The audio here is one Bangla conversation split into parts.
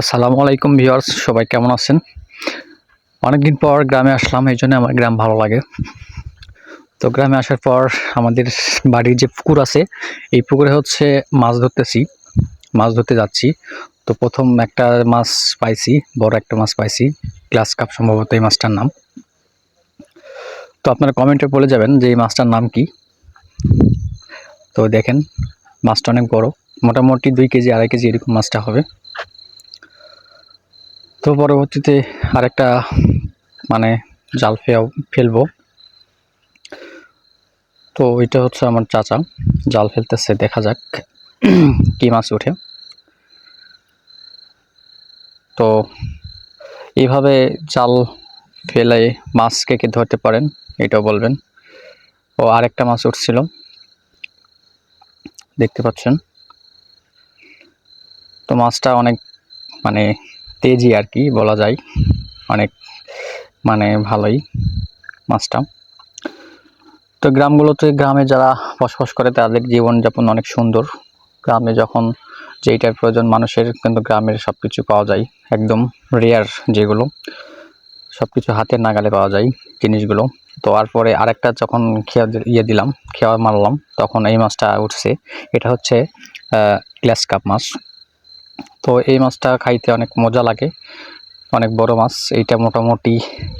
আসসালামু আলাইকুম ভিউয়ার্স, সবাই কেমন আছেন? অনেকদিন পর গ্রামে আসলাম, এই জন্য আমার গ্রাম ভালো লাগে। তো গ্রামে আসার পর আমাদের বাড়ির যে পুকুর আছে, এই পুকুরে হচ্ছে মাছ ধরতেছি, মাছ ধরতে যাচ্ছি। তো প্রথম একটা মাছ পাইছি, বড় একটা মাছ পাইছি, গ্লাস কাপ সম্ভবত এই মাছটার নাম। তো আপনারা কমেন্টে বলে যাবেন যে এই মাছটার নাম কি। তো দেখেন, মাছটা অনেক বড়, মোটামুটি দুই কেজি, আড়াই কেজি এরকম মাছটা হবে। তো পরবর্তীতে আরেকটা মানে জাল ফেয়াও, ফেলব। তো এটা হচ্ছে আমার চাচা, জাল ফেলতেছে, দেখা যাক কি মাছ ওঠে। তো এইভাবে জাল ফেলে মাছ কে কে ধরতে পারেন, এটাও বলবেন। ও আরেকটা মাছ উঠছিল। দেখতে পাচ্ছেন। তো মাছটা অনেক মানে তেজি আর কি বলা যায়। অনেক মানে ভালোই মাছটা। তো গ্রামগুলোতে গ্রামে যারা বসবাস করে তাদের জীবনযাপন অনেক সুন্দর। গ্রামে যখন যেইটার প্রয়োজন মানুষের কিন্তু গ্রামের সব কিছু পাওয়া যায়। একদম রেয়ার যেগুলো সব কিছু হাতের নাগালে পাওয়া যায় জিনিসগুলো। তো তারপরে আরেকটা যখন খেয়া ইয়ে দিলাম, খেয়া মারলাম, তখন এই মাছটা উঠছে। এটা হচ্ছে গ্লাস কাপ মাছ। তো এই মাছটা খাইতে অনেক মজা লাগে। অনেক বড় মাছ, এইটা মোটামুটি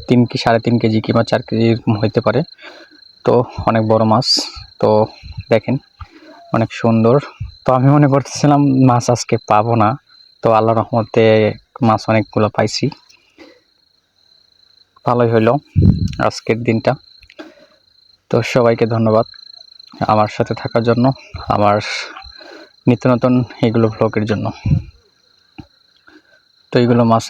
তিন কি, সাড়ে তিন কেজি কিংবা চার কেজি হইতে পারে। তো অনেক বড় মাছ, তো দেখেন, অনেক সুন্দর। তো আমি মনে করতেছিলাম মাছ আজকে পাবো না। তো আল্লাহ রহমতে মাছ অনেকগুলো পাইছি। ভালোই হইল আজকের দিনটা। তো সবাইকে ধন্যবাদ আমার সাথে থাকার জন্য, আমার নিত্য নতুন এগুলো ব্লগের জন্য। তো এগুলো মাছ